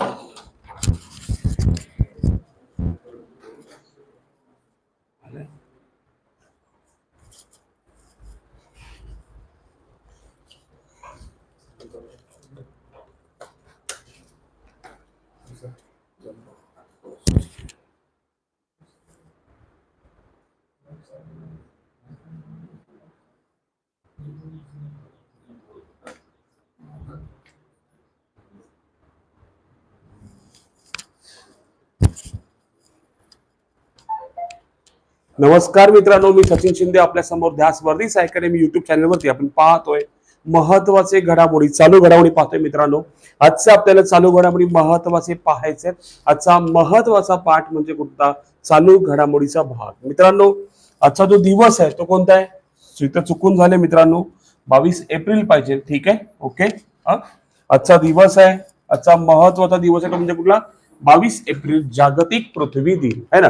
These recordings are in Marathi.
Oh. नमस्कार मित्रांनो मी सचिन शिंदे आपल्यासमोर ध्यास वर्धीस अकॅडमी युट्यूब चॅनलवरती आपण पाहतोय महत्त्वाचे घडामोडी चालू घडामोडी पाहतोय मित्रांनो. आजचा आपल्याला चालू घडामोडी महत्त्वाचे पाहायचे आजचा महत्त्वाचा पाठ म्हणजे कुठला चालू घडामोडीचा भाग. मित्रांनो आजचा जो दिवस आहे तो कोणता आहे? इथं चुकून झाले मित्रांनो बावीस एप्रिल पाहिजे. ठीक आहे? ओके? हा? आजचा दिवस आहे. आजचा महत्त्वाचा दिवस आहे तो म्हणजे कुठला? बावीस एप्रिल जागतिक पृथ्वी दिन है ना?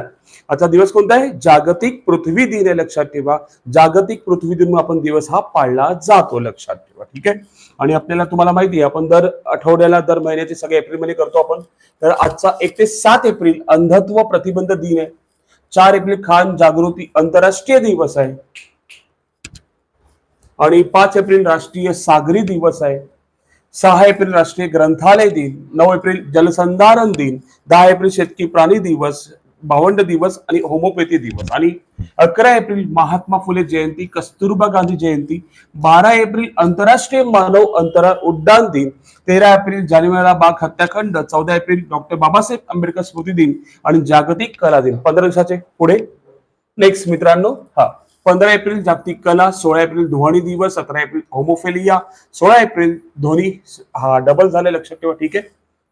आजचा दिवस कोणता आहे? जागतिक पृथ्वी दिन आहे लक्षात ठेवा. जागतिक पृथ्वी दिन आपण दिवस हा पाळला जातो लक्षात ठेवा ठीक आहे? आणि आपल्याला तुम्हाला माहिती आहे आपण दर आठवड्याला दर महिन्याचे सगळे एप्रिलमध्ये करतो आपण. तर आजचा एक ते सात एप्रिल अंधत्व प्रतिबंध दिन आहे. चार एप्रिल खान जागृती आंतरराष्ट्रीय दिवस आहे. आणि पाच एप्रिल राष्ट्रीय सागरी दिवस आहे. सहा एप्रिल राष्ट्रीय ग्रंथालय दिन नऊ एप्रिल जलसंधारण दिन दहा एप्रिल शेतकी प्राणी दिवस भावंड दिवस आणि होमोपॅथी दिवस. आणि अकरा एप्रिल महात्मा फुले जयंती कस्तुरबा गांधी जयंती बारा एप्रिल आंतरराष्ट्रीय मानव अंतराळ उड्डाण दिन तेरा एप्रिल जानेवारीला बाग हत्याकांड चौदा एप्रिल डॉक्टर बाबासाहेब आंबेडकर स्मृती दिन आणि जागतिक कला दिन. पंधरा दिवसाचे पुढे. नेक्स्ट मित्रांनो हा. पंधरा एप्रिल जागतिक कला सोळा एप्रिल ध्वनी दिवस सतरा एप्रिल होमोफेलिया सोळा एप्रिल ध्वनी हा डबल झाले लक्षात ठेवा ठीक आहे?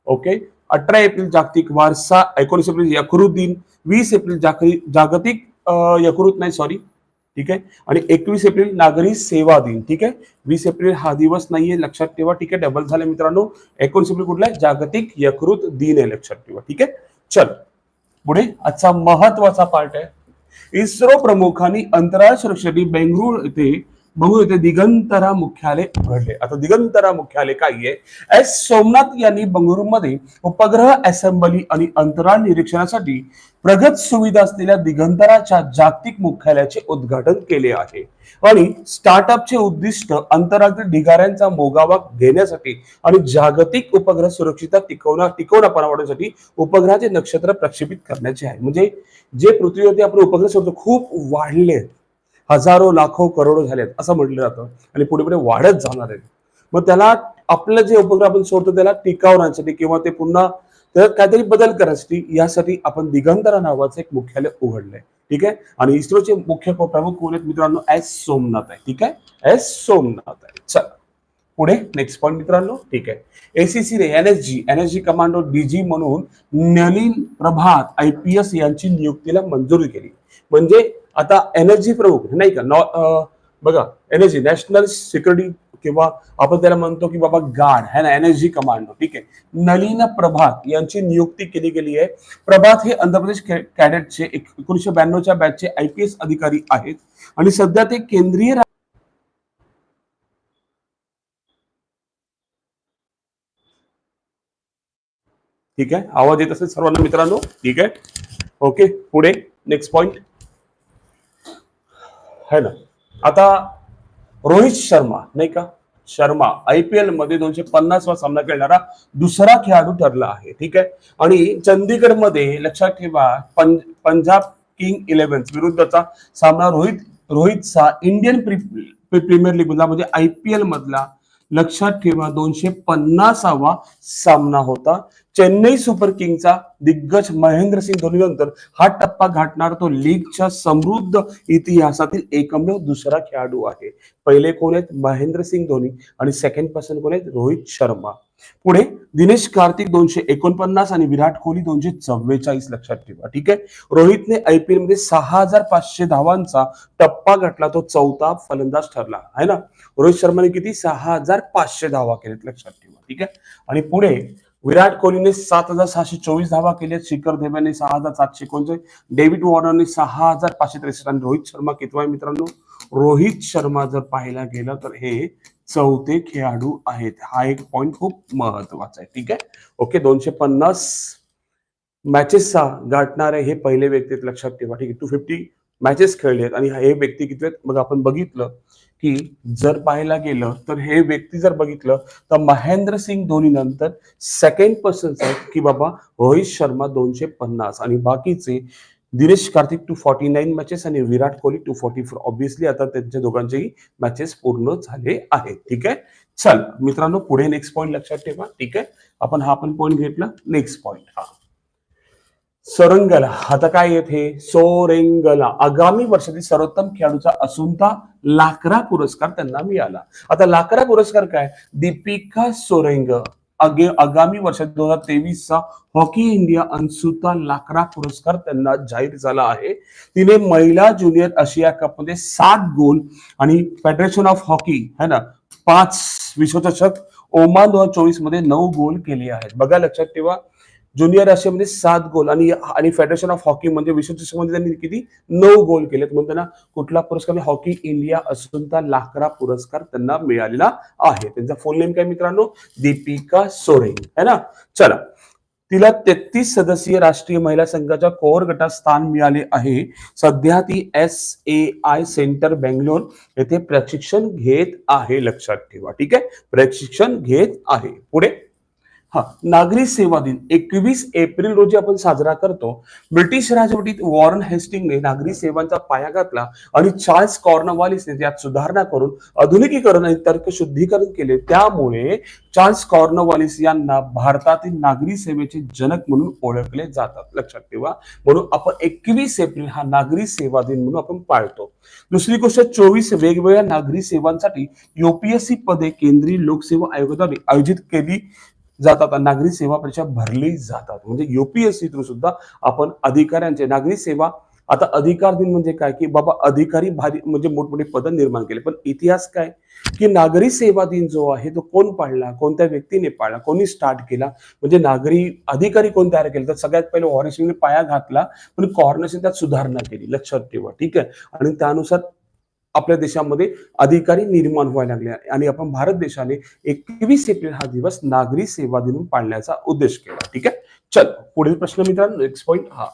ओके अठरा एप्रिल जागतिक वारसा एकोणीस एप्रिल यकृत दिन वीस एप्रिल जागतिक यकृत नाही सॉरी ठीक आहे? आणि एकवीस एप्रिल नागरी सेवा दिन ठीक आहे? वीस एप्रिल हा दिवस नाहीये लक्षात ठेवा ठीक आहे? डबल झाले मित्रांनो. एकोणीस एप्रिल कुठला आहे? जागतिक यकृत दिन आहे लक्षात ठेवा ठीक आहे? चल. पुढे आजचा महत्त्वाचा पार्ट आहे. इस्रो प्रमुखांनी अंतराळ सुरक्षेसाठी बेंगळूर येथे बघू येथे दिगंतरा मुख्यालय उघडले. आता दिगंतरा मुख्यालय काय आहे? एस. सोमनाथ यांनी बंगळुरूमध्ये उपग्रह असेंबली आणि अंतराळ निरीक्षणासाठी प्रगत सुविधा असलेल्या दिगंतराच्या जागतिक मुख्यालयाचे उद्घाटन केले आहे. आणि स्टार्टअपचे उद्दिष्ट अंतराळातील ढिगाऱ्यांचा मोगावा घेण्यासाठी आणि जागतिक उपग्रह सुरक्षितता टिकवणं टिकवणापणा वाढवण्यासाठी उपग्रहाचे नक्षत्र प्रक्षेपित करण्याचे आहे. म्हणजे जे पृथ्वीवरती आपण उपग्रह सोडतो खूप वाढले. हजारो लाखो करोडो झालेत असं म्हटलं जातं आणि पुढे पुढे वाढत जाणार आहे. मग त्याला आपलं जे उपग्रह आपण सोडतो त्याला टिकावण्यासाठी किंवा ते पुन्हा त्यात काहीतरी बदल करण्यासाठी यासाठी आपण दिगंतरा नावाचं एक मुख्यालय उघडलंय. ठीक आहे? आणि इस्रोचे मुख्य प्रमुख कोण आहेत मित्रांनो? एस सोमनाथ आहे. ठीक आहे? एस सोमनाथ आहे. चला. पुढे नेक्स्ट पॉईंट मित्रांनो. ठीक आहे. N NSG NSG commando DG म्हणून Nalin Prabhat I P S यांची नियुक्तीला मंजुरी केली. म्हणजे आता एनर्जी प्रमुख नाही का? नॉ बघा एनर्जी नॅशनल सिक्युरिटी किंवा आपण त्याला म्हणतो की बाबा गार्ड है ना? एनर्जी कमांडो ठीक आहे. नलिन प्रभात यांची नियुक्ती केली गेली आहे. प्रभात हे आंध्र प्रदेश कॅडेटचे एकोणीशे एकोणीसशे ब्याण्णवच्या बॅचचे आय पी एस अधिकारी आहेत. आणि सध्या ते केंद्रीय ठीक आहे? आवाज येत असेल सर्वांना मित्रांनो? ठीक आहे? ओके पुढे नेक्स्ट पॉइंट है ना? आता रोहित शर्मा नाही का? शर्मा आय पी एलमध्ये दोनशे पन्नासवा सामना खेळणारा दुसरा खेळाडू ठरला आहे ठीक आहे? आणि चंदीगडमध्ये लक्षात ठेवा पंजाब किंग इलेव्हन विरुद्धचा सामना रोहित रोहितचा इंडियन प्री- प्रीमियर लीग मधला म्हणजे आय पी एल मधला लक्षात ठेवा दोनशे पन्नासावा सामना होता. चेन्नई सुपर किंगचा दिग्गज महेंद्रसिंग धोनी नंतर हा टप्पा घाटणार तो लीगच्या समृद्ध इतिहासातील एकमेव दुसरा खेळाडू आहे. पहिले कोण आहेत? महेंद्रसिंग धोनी आणि सेकंड पर्सन कोण आहेत? रोहित शर्मा. पुढे दिनेश कार्तिक दोनशे एकोणपन्नास आणि विराट कोहली दोनशे चव्वेचाळीस लक्षात ठेवा. ठीक आहे? रोहितने आयपीएलमध्ये सहा हजार पाचशे धावांचा टप्पा गाठला. तो चौथा फलंदाज ठरला. आहे ना? रोहित शर्माने किती? सहा हजार पाचशे धावा केल्यात लक्षात ठेवा. ठीक आहे? आणि पुढे विराट कोहलीने सात हजार सहाशे चोवीस धावा केल्या शिखर धवनने सहा हजार सातशे एकोणचाळीस. डेव्हिड वॉर्नरने सहा हजार पाचशे त्रेसष्ट. आणि रोहित शर्मा कितवा आहे मित्रांनो? रोहित शर्मा जर पाहायला गेलं तर हे चौथे खेळाडू आहेत. हा एक पॉइंट खूप महत्त्वाचा आहे. ठीक आहे? ओके दोनशे पन्नास मॅचेसचा गाठणारे हे पहिले व्यक्ती लक्षात ठेवा. ठीक आहे? टू फिफ्टी मॅचेस खेळले आहेत आणि हे व्यक्ती किती आहेत? मग आपण बघितलं की जर पाहायला गेलं तर हे व्यक्ती जर बघितलं तर महेंद्र सिंग धोनी नंतर सेकंड पर्सन आहेत की बाबा रोहित शर्मा दोनशे पन्नास आणि बाकीचे Dinesh Karthik two forty nine matches आणि Virat Kohli two forty four obviously आता त्यांच्या दोघांचेही मॅचेस पूर्ण झाले आहेत. ठीक आहे? चल मित्रांनो पुढे नेक्स्ट पॉईंट लक्षात ठेवा. ठीक आहे? आपण हा पण पॉईंट घेतला. नेक्स्ट पॉईंट हा. सोरंगला. आता काय येथे सोरेंगला. आगामी वर्षातील सर्वोत्तम खेळाडूचा असुंता लाकरा पुरस्कार त्यांना मिळाला. आता लाकरा पुरस्कार काय? दीपिका सोरेंग. आगामी वर्षात दोन हजार तेवीसचा हॉकी इंडिया अनसुता लाकरा पुरस्कार त्यांना जाहीर झाला आहे. तिने महिला ज्युनियर आशिया कपमध्ये सात गोल आणि फेडरेशन ऑफ हॉकी है ना पाच विश्वचषक ओमान दोन हजार चोवीसमध्ये नऊ गोल केले आहेत. बघा लक्षात ठेवा. ज्युनियर आशियामध्ये सात गोल आणि आणि फेडरेशन ऑफ हॉकी म्हणजे विश्वचषकमध्ये त्यांनी किती? नऊ गोल केलेत. म्हणून त्यांना कुठला पुरस्कार म्हणजे हॉकी इंडिया असूनता लाकरा पुरस्कार त्यांना मिळालेला आहे. त्यांचा फुल नेम काय मित्रांनो? दीपिका सोरेन. है ना? चला. तिला तेहतीस सदस्यीय राष्ट्रीय महिला संघाच्या कोर गटात स्थान मिळाले आहे. सध्या ती S A I centre Bangalore येथे प्रशिक्षण घेत आहे. लक्षात ठेवा. ठीक आहे? प्रशिक्षण घेत आहे. पुढे. हा नागरी सेवा दिन एकवीस एप्रिल रोजी आपण साजरा करतो. ब्रिटिश राजवटीत वॉरन हेस्टिंगने नागरी सेवांचा पाया घातला आणि चार्ल्स कॉर्नवालिसने त्यात सुधारणा करून आधुनिकीकरण आणि तर्क शुद्धीकरण केले. त्यामुळे चार्ल्स कॉर्नवालिस यांना भारतातील नागरी सेवेचे जनक म्हणून ओळखले जातात. लक्षात ठेवा. म्हणून आपण एकवीस एप्रिल हा नागरी सेवा दिन म्हणून आपण पाळतो. दुसरी गोष्ट चोवीस वेगवेगळ्या नागरी सेवांसाठी युपीएससी पदे केंद्रीय लोकसेवा आयोगाद्वारे आयोजित केली जातात आणि नागरी सेवा परीक्षा भरली जातात. म्हणजे युपीएससी थ्रू सुद्धा आपण अधिकाऱ्यांचे नागरी सेवा आता अधिकार दिन म्हणजे काय? की बाबा अधिकारी भारी म्हणजे मोठमोठे पद निर्माण केले. पण इतिहास काय? की नागरी सेवा दिन जो आहे तो कोण पाळला? कोणत्या व्यक्तीने पाळला? कोणी स्टार्ट केला? म्हणजे नागरी अधिकारी कोण तयार केले? तर सगळ्यात पहिले वॉरेसिंगने पाया घातला पण कॉर्नरशी त्यात सुधारणा केली लक्षात ठेवा. ठीक आहे? आणि त्यानुसार आपल्या देशामध्ये अधिकारी निर्माण व्हायला लागले आणि आपण भारत देशाने एकवीस एप्रिल हा दिवस नागरी सेवा दिन पाळण्याचा उद्देश केला. ठीक आहे? चल पुढील प्रश्न मित्रांनो नेक्स्ट पॉईंट हा.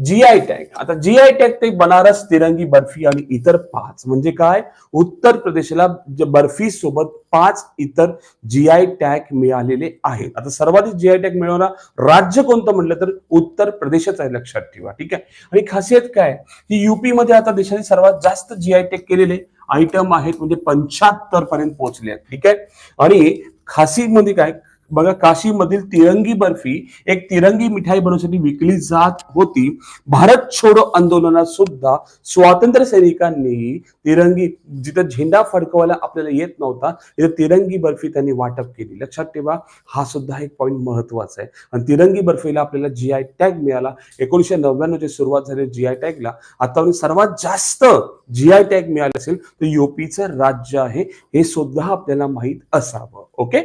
जीआय टॅग आता जीआय टॅग ते बनारस तिरंगी बर्फी आणि इतर पाच. म्हणजे काय? उत्तर प्रदेशला बर्फी सोबत पाच इतर जीआय टॅग मिळालेले आहेत. आता सर्वाधिक जीआय टॅग मिळवणार राज्य कोणतं म्हटलं तर उत्तर प्रदेशच आहे लक्षात ठेवा. ठीक आहे? आणि खासियत काय? की युपी मध्ये आता देशाने सर्वात जास्त जीआय टॅग केलेले आयटम आहेत म्हणजे पंच्याहत्तर पर्यंत पोहोचले आहेत. ठीक आहे? आणि खासीमध्ये म्हणजे काय? बघा काशीमधील तिरंगी बर्फी एक तिरंगी मिठाई बनवण्यासाठी विकली जात होती. भारत छोडो आंदोलनात सुद्धा स्वातंत्र्य सैनिकांनी तिरंगी जिथं झेंडा फडकवायला आपल्याला येत नव्हता तिथं तिरंगी बर्फी त्यांनी वाटप केली. लक्षात ठेवा हा सुद्धा एक पॉईंट महत्त्वाचा आहे. आणि तिरंगी बर्फीला आपल्याला जी आय टॅग मिळाला. एकोणीशे नव्याण्णवची सुरुवात झाली जी आय टॅगला आता सर्वात जास्त जी आय टॅग मिळाला असेल तर युपीचं राज्य आहे. हे सुद्धा आपल्याला माहीत असावं. ओके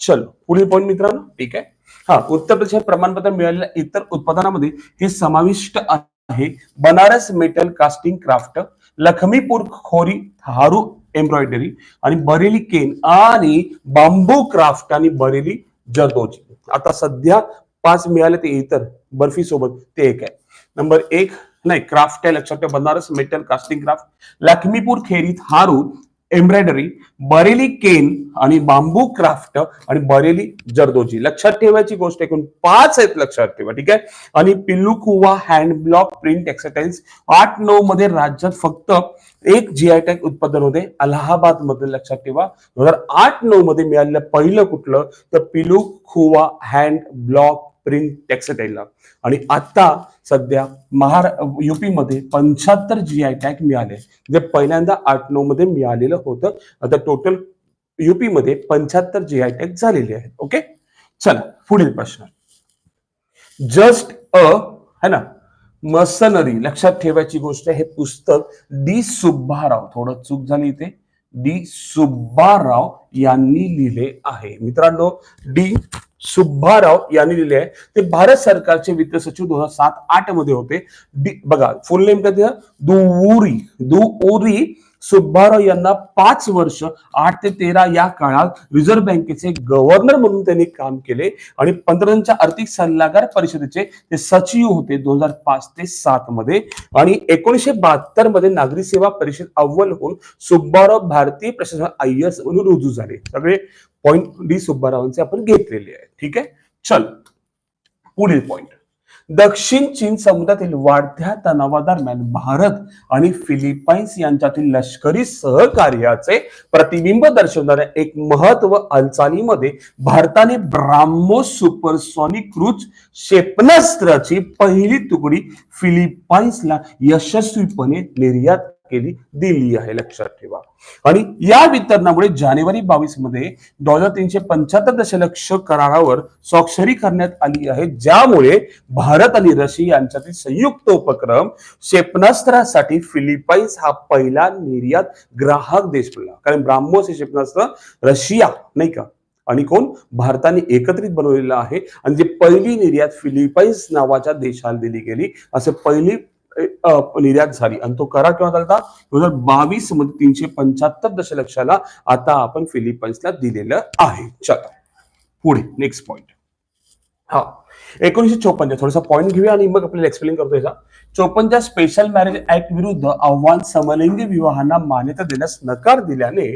चलो पुढील पॉईंट मित्रांनो. ठीक आहे. हा उत्तर प्रदेशात प्रमाणपत्र मिळालेल्या इतर उत्पादनामध्ये हे समाविष्ट आहे. Banaras metal casting craft Lakhimpur Kheri Tharu embroidery आणि बरेली केन आणि बांबू क्राफ्ट आणि बरेली जरदोजी आता सध्या पाच मिळाले ते इतर बर्फी सोबत ते एक आहे. नंबर एक नाही क्राफ्ट आहे लक्षात ठेवा Banaras metal casting craft Lakhimpur Kheri Tharu embroidery Bareilly cane आणि बांबू क्राफ्ट आणि बरेली जरदोजी. लक्षात ठेवायची गोष्ट एकूण पाच आहेत लक्षात ठेवा ठीक आहे? आणि पिल्लू कुवा हँड ब्लॉक प्रिंट टेक्सटाईल्स आठ नऊ मध्ये राज्यात फक्त एक जीआय टॅग उत्पादन होते अलाहाबादमध्ये लक्षात ठेवा. दोन हजार आठ नऊ मध्ये मिळालेलं पहिलं कुठलं? तर पिलू खुवा हँड ब्लॉक प्रिंट टेक्सटाईलला आणि आता सध्या महारा युपीमध्ये पंच्याहत्तर जी आय टॅग मिळाले. जे पहिल्यांदा आठ नऊ मध्ये मिळालेलं होतं. आता टोटल युपीमध्ये पंच्याहत्तर जी आय टॅग झालेले आहेत. ओके चला पुढील प्रश्न. जस्ट अ है ना? मसनरी लक्षात ठेवायची गोष्ट आहे हे पुस्तक डी सुब्बाराव थोडं चूक झाली इथे. डी सुब्बाराव यांनी लिहिले आहे. मित्रांनो डी सुब्बाराव यांनी लिहिले आहे. ते भारत सरकारचे वित्त सचिव दोन हजार सात आठमध्ये होते. बघा फुल नेम काय दुऊरी दुऊरी सुब्बाराव यांना पाच वर्ष आठ ते तेरा या काळात रिझर्व्ह बँकेचे गव्हर्नर म्हणून त्यांनी काम केले आणि पंतप्रधानांच्या आर्थिक सल्लागार परिषदेचे ते सचिव होते दोन हजार पाच ते सात मध्ये. आणि एकोणीसशे बहात्तरमध्ये नागरी सेवा परिषद अव्वल होऊन सुब्बाराव भारतीय प्रशासन आय एस म्हणून रुजू झाले. सगळे पॉइंट डी सुब्बारावांचे आपण घेतलेले आहे. ठीक आहे? चल. पुढील पॉइंट दक्षिण चीन समुद्रातील वाढत्या तणावादरम्यान भारत आणि फिलिपाईन्स यांच्यातील लष्करी सहकार्याचे प्रतिबिंब दर्शवणाऱ्या एक महत्त्व हालचालीमध्ये भारताने ब्राह्मो सुपरसॉनिक क्रूज क्षेपणास्त्राची पहिली तुकडी फिलिपाईन्सला यशस्वीपणे निर्यात केली दिली आहे. लक्षात ठेवा. आणि या वितरणामुळे जानेवारी बावीसमध्ये डॉलर तीनशे पंच्याहत्तर दशलक्ष करारावर स्वाक्षरी करण्यात आली आहे. ज्यामुळे भारत आणि रशिया यांच्यातील संयुक्त उपक्रम क्षेपणास्त्रासाठी फिलिपाईन्स हा पहिला निर्यात ग्राहक देश बनला. कारण ब्राह्मोस हे क्षेपणास्त्र रशिया नाही का? आणि कोण? भारताने एकत्रित बनवलेलं आहे. आणि जी पहिली निर्यात फिलिपाईन्स नावाच्या देशाला दिली गेली असं पहिली निर्यात झाली. आणि तो करार केव्हा झाला दोन हजार बावीसमध्ये तीनशे पंच्याहत्तर दशलक्षाला आता आपण फिलिपाईन्सला दिलेलं आहे. चला पुढे नेक्स्ट पॉइंट हा एकोणीशे चोपन्न थोडासा पॉईंट घेऊया आणि मग आपल्याला एक्सप्लेन करतो याचा. चोपन्नच्या स्पेशल मॅरेज ऍक्ट विरुद्ध आव्हान समलिंगी विवाहांना मान्यता देण्यास नकार दिल्याने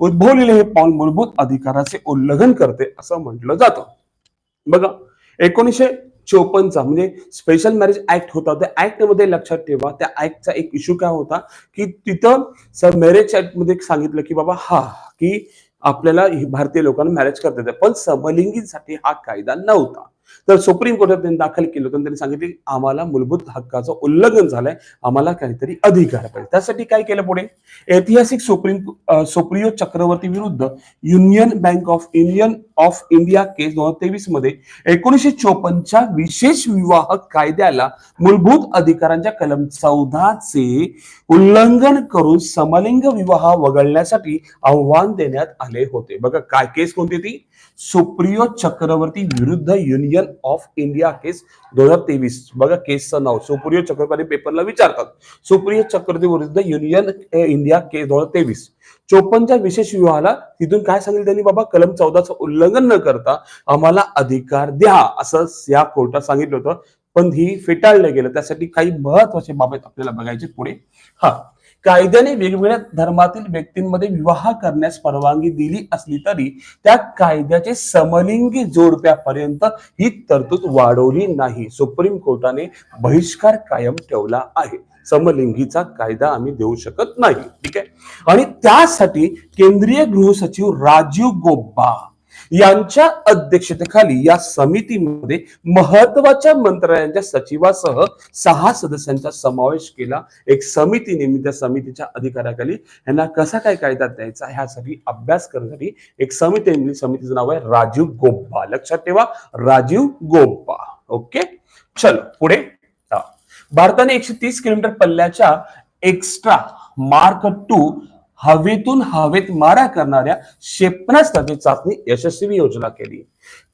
उद्भवलेले हे पाऊल मूलभूत अधिकाराचे उल्लंघन करते असं म्हटलं जातं. बघा एकोणीसशे चोपन्नचा म्हणजे स्पेशल मॅरेज ऍक्ट होता. त्या ऍक्टमध्ये लक्षात ठेवा त्या ऍक्टचा एक इश्यू काय होता की तिथं मॅरेज ऍक्टमध्ये सांगितलं की बाबा हा की आपल्याला भारतीय लोकांना मॅरेज करता येतं. पण समलिंगीसाठी हा कायदा नव्हता. तर सुप्रीम कोर्टात त्यांनी दाखल केलं होतं त्यांनी सांगितले आम्हाला मूलभूत हक्काचं उल्लंघन झालंय आम्हाला काहीतरी अधिकार पाहिजे त्यासाठी काय केलं पुढे? ऐतिहासिक सुप्रीम सुप्रियो चक्रवर्ती विरुद्ध union bank of Indian of India case दोन हजार तेवीसमध्ये एकोणीसशे चोपन्नच्या विशेष विवाह कायद्याला मूलभूत अधिकारांच्या कलम चौदाचे उल्लंघन करून समलिंग विवाह वगळण्यासाठी आव्हान देण्यात आले होते. बघा काय केस कोणती ती? सुप्रियो चक्रवर्ती विरुद्ध युनियन ऑफ इंडिया केस दोन हजार तेवीस. बघा केसचं नाव. सुप्रिय चक्रवर्ती पेपरला विचारतात. सुप्रिय चक्रवर्ती विरुद्ध युनियन इंडिया केस दोन हजार तेवीस. चोपन्नच्या विशेष विवाहाला तिथून काय सांगितलं त्यांनी बाबा? कलम चौदाचं उल्लंघन न करता आम्हाला अधिकार द्या असं या कोर्टात सांगितलं होतं. पण ही फेटाळलं गेलं. त्यासाठी काही महत्त्वाचे बाबत आपल्याला बघायचे पुढे. हा. कायद्याने वेगवेगळ्या धर्मातील व्यक्तींमध्ये विवाह करण्यास परवानगी दिली असली तरी त्या कायद्याचे समलिंगी जोडप्यापर्यंत ही तरतूद वाढवली नाही. सुप्रीम कोर्टाने बहिष्कार कायम ठेवला आहे. समलिंगीचा कायदा आम्ही देऊ शकत नाही. ठीक आहे? आणि त्यासाठी केंद्रीय गृह सचिव राजीव गोब्बा यांच्या अध्यक्षतेखाली या समितीमध्ये महत्त्वाच्या मंत्रालयांच्या सचिवासह सहा सदस्यांचा समावेश केला. एक समिती नेमली. त्या समितीच्या अधिकाराखाली यांना कसा काय कायदा द्यायचा ह्यासाठी अभ्यास करण्यासाठी एक समिती नेमली. समितीचं नाव आहे राजीव गोप्पा. लक्षात ठेवा राजीव गोप्पा. ओके? चलो पुढे. भारताने एकशे तीस किलोमीटर पल्ल्याच्या एक्स्ट्रा मार्क टू हवेतून हवेत मारा करणाऱ्या क्षेपणास्त्राची चाचणी यशस्वी योजना केली.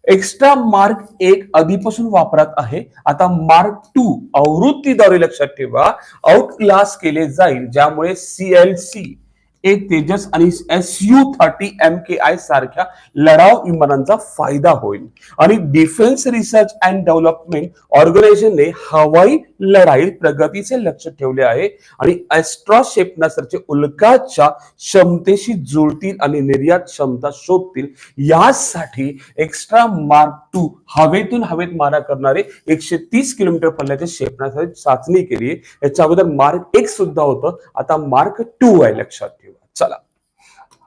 एक्स्ट्रा मार्क एक आधीपासून वापरात आहे. आता मार्क टू आवृत्तीद्वारे लक्षात ठेवा. आउट क्लास केले जाईल ज्यामुळे सीएलसी एक तेजस आणि S U thirty M K I सारख्या लढाऊ विमानांचा फायदा होईल. आणि डिफेन्स रिसर्च अँड डेव्हलपमेंट ऑर्गनायझेशनने हवाई लढाईत प्रगतीचे लक्ष ठेवले आहे आणि एस्ट्रॉ क्षेपणास्त्राचे उल्काच्या क्षमतेशी जुळतील आणि निर्यात क्षमता शोधतील यासाठी एक्स्ट्रा मार्क टू हवेतून हवेत मारा करणारे एकशे तीस किलोमीटर पल्ल्याच्या क्षेपणास्त्राची चाचणी केली याच्या अगोदर मार्क एक सुद्धा होतं आता मार्क टू आहे लक्षात ठेवा. चला.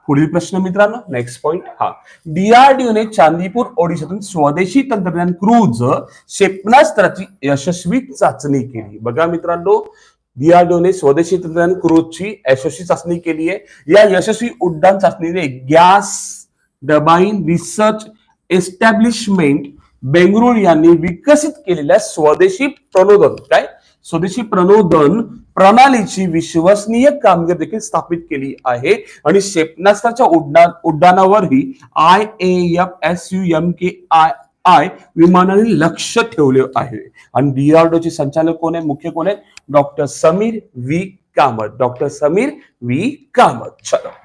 पुढील प्रश्न मित्रांनो नेक्स्ट पॉइंट हा. डीआरडीओने चांदीपूर ओडिशातून स्वदेशी तंत्रज्ञान क्रूज क्षेपणास्त्राची यशस्वी चाचणी केली. बघा मित्रांनो डीआरडीओने स्वदेशी तंत्रज्ञान क्रूजची यशस्वी चाचणी केली आहे. या यशस्वी उड्डाण चाचणीने gas turbine research establishment Bengaluru यांनी विकसित केलेल्या स्वदेशी प्रणोदन काय? स्वदेशी प्रणोदन प्रणालीची विश्वसनीय कामगिरी देखील स्थापित केली आहे. आणि क्षेपणास्त्राच्या उड्डाण उड्डाणावरही I A F S U M K I I विमानाने लक्ष ठेवले आहे. आणि डीआरडीओ चे संचालक कोण आहे मुख्य कोण आहे doctor Sameer V Kamat. Doctor Sameer V Kamat. चलो.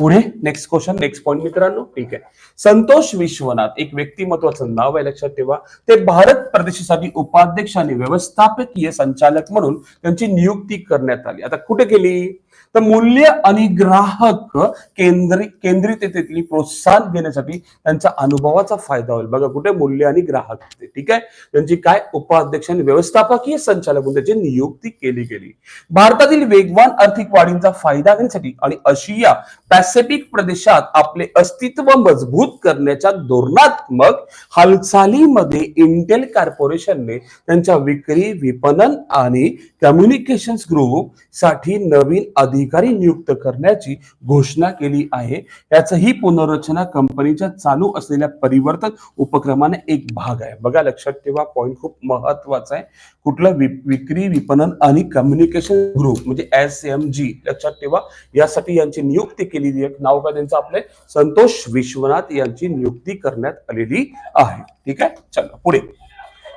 पुढे नेक्स्ट क्वेश्चन नेक्स्ट पॉईंट मित्रांनो. ठीक आहे. संतोष विश्वनाथ एक व्यक्तिमत्वाचं नाव आहे लक्षात ठेवा. ते भारत प्रदेशासाठी उपाध्यक्ष आणि व्यवस्थापकीय संचालक म्हणून त्यांची नियुक्ती करण्यात आली. आता कुठे केली तर मूल्य आणि ग्राहक केंद्री केंद्रिततेतली प्रोत्साहन देण्यासाठी त्यांचा अनुभवाचा फायदा होईल. बघा कुठे? मूल्य आणि ग्राहक ठीक आहे? त्यांची काय? उपाध्यक्ष आणि व्यवस्थापकीय संचालक म्हणून त्याची नियुक्ती केली गेली. भारतातील वेगवान आर्थिक वाढींचा फायदा घेण्यासाठी आणि आशिया पॅसिफिक प्रदेशात आपले अस्तित्व मजबूत करण्याच्या धोरणात्मक हालचालीमध्ये इंटेल कॉर्पोरेशनने त्यांच्या विक्री विपणन आणि कम्युनिकेशन ग्रुपसाठी नवीन अधिकारी नियुक्त करण्याची घोषणा केली आहे. याचं ही पुनर्रचना कंपनीच्या चालू असलेल्या परिवर्तन उपक्रमाने एक भाग आहे. बघा लक्षात ठेवा पॉईंट खूप महत्त्वाचा आहे. कुठलं विक्री विपणन आणि कम्युनिकेशन ग्रुप म्हणजे एस एम जी लक्षात ठेवा यासाठी यांची नियुक्ती केलेली आहे. नाव काय त्यांचं आपले? संतोष विश्वनाथ यांची नियुक्ती करण्यात आलेली आहे. ठीक आहे? चला पुढे.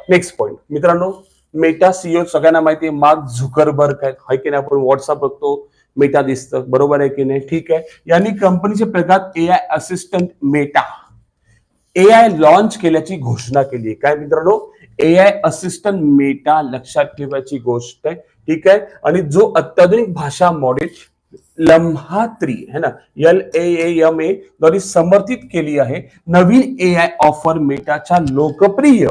नेक्स्ट पॉइंट मित्रांनो मेटा सीओ सगळ्यांना माहिती आहे मार्क झुकरबर्ग आहेत. हाय की नाही आपण व्हॉट्सअप बघतो मेटा दिसतं. बरोबर आहे की नाही? ठीक आहे. यांनी कंपनीचे प्रकार A I assistant Meta A I launch केल्याची घोषणा केली आहे. काय मित्रांनो? ए आय असिस्टंट मेटा लक्षात ठेवायची गोष्ट आहे. ठीक आहे? आणि जो अत्याधुनिक भाषा मॉडेल लम्हा थ्री है ना? एल ए एम ए द्वारे समर्थित केली आहे नवीन ए आय ऑफर मेटाच्या लोकप्रिय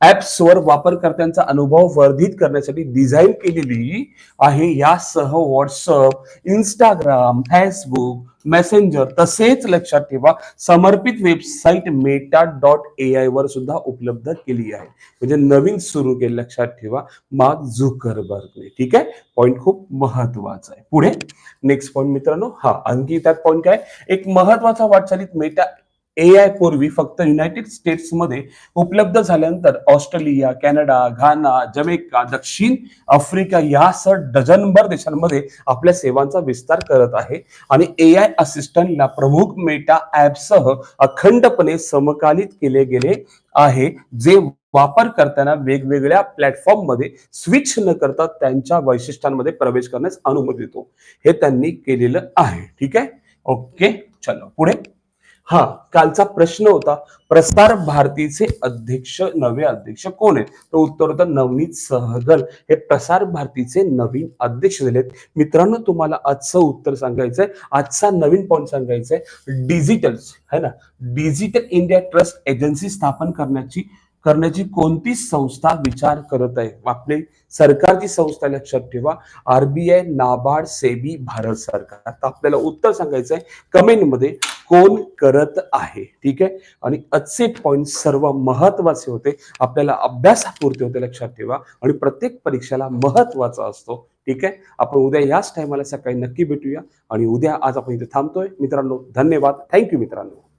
ऍप्सवर वापरकर्त्यांचा अनुभव वर्धित करण्यासाठी डिझाईन केलेली आहे. यासह व्हॉट्सअप इंस्टाग्राम फेसबुक मेसेंजर तसेच लक्षात ठेवा. समर्पित website Meta dot A I वर सुद्धा उपलब्ध केली आहे. म्हणजे नवीन सुरू केले लक्षात ठेवा. मार्क झुकरबर्गने ठीक आहे? पॉईंट खूप महत्त्वाचा आहे. पुढे नेक्स्ट पॉईंट मित्रांनो. हा आणखी त्यात पॉईंट काय? एक महत्त्वाचा वाटचालीत मेटा ए आय पूर्वी फक्त युनायटेड स्टेट्समध्ये उपलब्ध झाल्यानंतर ऑस्ट्रेलिया कॅनडा घाना जमेका दक्षिण आफ्रिका यासह डझनभर देशांमध्ये आपल्या सेवांचा विस्तार करत आहे. आणि ए आय असिस्टंटला प्रमुख मेटा ऍपसह अखंडपणे समकालित केले गेले आहे. जे वापर करताना वेगवेगळ्या प्लॅटफॉर्ममध्ये स्विच न करता त्यांच्या वैशिष्ट्यांमध्ये प्रवेश करण्यास अनुमती देतो. हे त्यांनी केलेलं आहे. ठीक आहे? ओके चलो पुढे. हा कालचा प्रश्न होता प्रसार भारतीचे अध्यक्ष नवे अध्यक्ष कोण आहेत? तर उत्तर होतं नवनीत सहगल. हे प्रसार भारतीचे नवीन अध्यक्ष झालेत. मित्रांनो तुम्हाला आजचं उत्तर सांगायचंय. आजचा नवीन पॉईंट सांगायचा आहे डिजिटल है ना? डिजिटल इंडिया ट्रस्ट एजन्सी स्थापन करण्याची करण्याची कोणती संस्था विचार करत आहे? आपली सरकारची संस्था लक्षात ठेवा. आरबीआय नाबार्ड सेबी भारत सरकार. आता आपल्याला उत्तर सांगायचं आहे. कमेंटमध्ये कोण करत आहे? ठीक आहे? आणि आजचे पॉइंट सर्व महत्त्वाचे होते. आपल्याला अभ्यासापुरते होते लक्षात ठेवा. आणि प्रत्येक परीक्षेला महत्त्वाचा असतो. ठीक आहे? आपण उद्या याच टायमाला सकाळी नक्की भेटूया. आणि उद्या आज आपण इथे थांबतोय. मित्रांनो धन्यवाद. थँक्यू मित्रांनो.